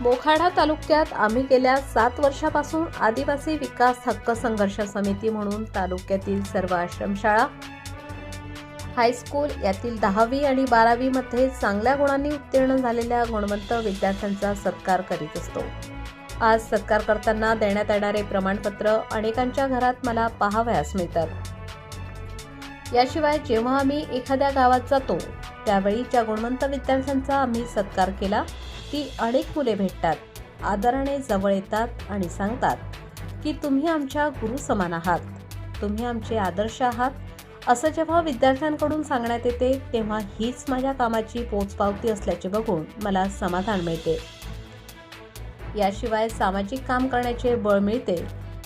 मोखाडा तालुक्यात आम्ही गेल्या सात वर्षापासून आदिवासी विकास हक्क संघर्ष समिती म्हणून तालुक्यातील सर्व आश्रमशाळा हायस्कूल यातील दहावी आणि बारावी मध्ये चांगल्या गुणांनी उत्तीर्ण झालेल्या गुणवंत विद्यार्थ्यांचा सत्कार करीत असतो. आज सत्कार करताना देण्यात येणारे प्रमाणपत्र अनेकांच्या घरात मला पाहावयास मिळतात. याशिवाय जेव्हा आम्ही एखाद्या गावात जातो त्यावेळी ज्या गुणवंत विद्यार्थ्यांचा आम्ही सत्कार केला ती अनेक मुले भेटतात आदराने जवळ येतात आणि सांगतात की तुम्ही आमच्या गुरु समान आहात तुम्ही आमचे आदर्श आहात. असं जेव्हा विद्यार्थ्यांकडून सांगण्यात येते तेव्हा हीच माझ्या कामाची पोचपावती असल्याचे बघून मला समाधान मिळते. याशिवाय सामाजिक काम करण्याचे बळ मिळते.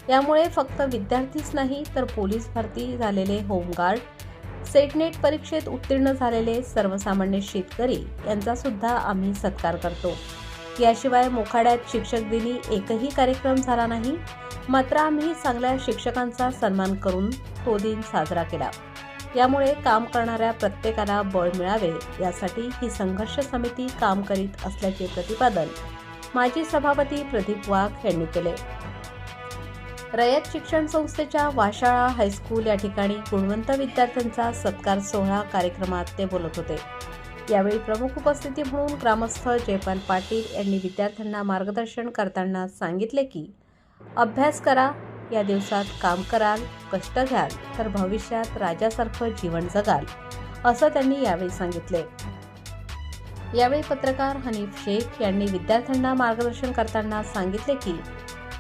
यामुळे फक्त विद्यार्थीच नाही तर पोलीस भरती झालेले होमगार्ड सेटनेट परीक्षेत उत्तीर्ण झालेले सर्वसामान्य शेतकरी यांचा सुद्धा आम्ही सत्कार करतो. याशिवाय मोखाड्यात शिक्षक दिनी एकही कार्यक्रम झाला नाही. मात्र आम्ही चांगल्या शिक्षकांचा सन्मान करून तो दिन साजरा केला. यामुळे काम करणाऱ्या प्रत्येकाला बळ मिळावे यासाठी ही संघर्ष समिती काम करीत असल्याचे प्रतिपादन माजी सभापती प्रदीप वाघ यांनी केले. रयत शिक्षण संस्थेच्या वाशाळा हायस्कूल या ठिकाणी गुणवंत विद्यार्थ्यांचा सत्कार सोहळा कार्यक्रमात ते बोलत होते. यावेळी प्रमुख उपस्थिती म्हणून ग्रामस्थ जयपाल पाटील यांनी विद्यार्थ्यांना मार्गदर्शन करताना सांगितले की अभ्यास करा या दिवसात काम कराल कष्ट घ्याल तर भविष्यात राजासारखं जीवन जगाल असं त्यांनी यावेळी सांगितले. यावेळी पत्रकार हनीफ शेख यांनी विद्यार्थ्यांना मार्गदर्शन करताना सांगितले की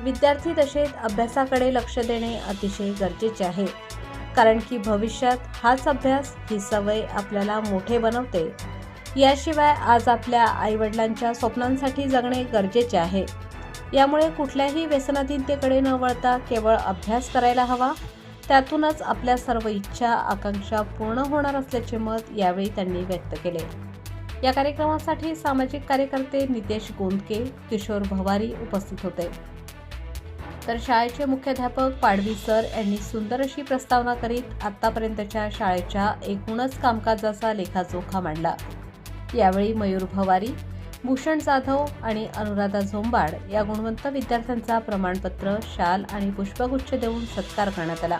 विद्यार्थी दशेत अभ्यासाकडे लक्ष देणे अतिशय गरजेचे आहे. कारण की भविष्यात हाच अभ्यास ही सवय आपल्याला मोठे बनवते. याशिवाय आज आपल्या आईवडिलांच्या स्वप्नांसाठी जगणे गरजेचे आहे. यामुळे कुठल्याही व्यसनाधीनतेकडे न वळता केवळ अभ्यास करायला हवा. त्यातूनच आपल्या सर्व इच्छा आकांक्षा पूर्ण होणार असल्याचे मत यावेळी त्यांनी व्यक्त केले. या कार्यक्रमासाठी सामाजिक कार्यकर्ते नितेश गोंदके किशोर भवारी उपस्थित होते. तर शाळेचे मुख्याध्यापक पाडवी सर यांनी सुंदर अशी प्रस्तावना करीत आतापर्यंतच्या शाळेच्या एकूणच कामकाजाचा लेखाजोखा मांडला. यावेळी मयूर भवारी भूषण जाधव आणि अनुराधा झोंबाड या गुणवंत विद्यार्थ्यांचा प्रमाणपत्र शाल आणि पुष्पगुच्छ देऊन सत्कार करण्यात आला.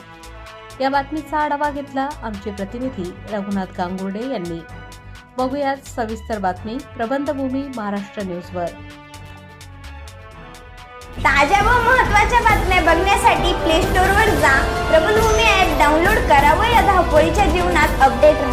या बातमीचा आढावा घेतला आमचे प्रतिनिधी रघुनाथ गांगुर्डे यांनी. बघूयात सविस्तर बातमी प्रबंधभूमी महाराष्ट्र न्यूजवर. ताज्या व महत्त्वाच्या बातम्या बघण्यासाठी प्ले स्टोअरवर जा. प्रबलभूमी ॲप डाउनलोड करा व या धावपळीच्या जीवनात अपडेट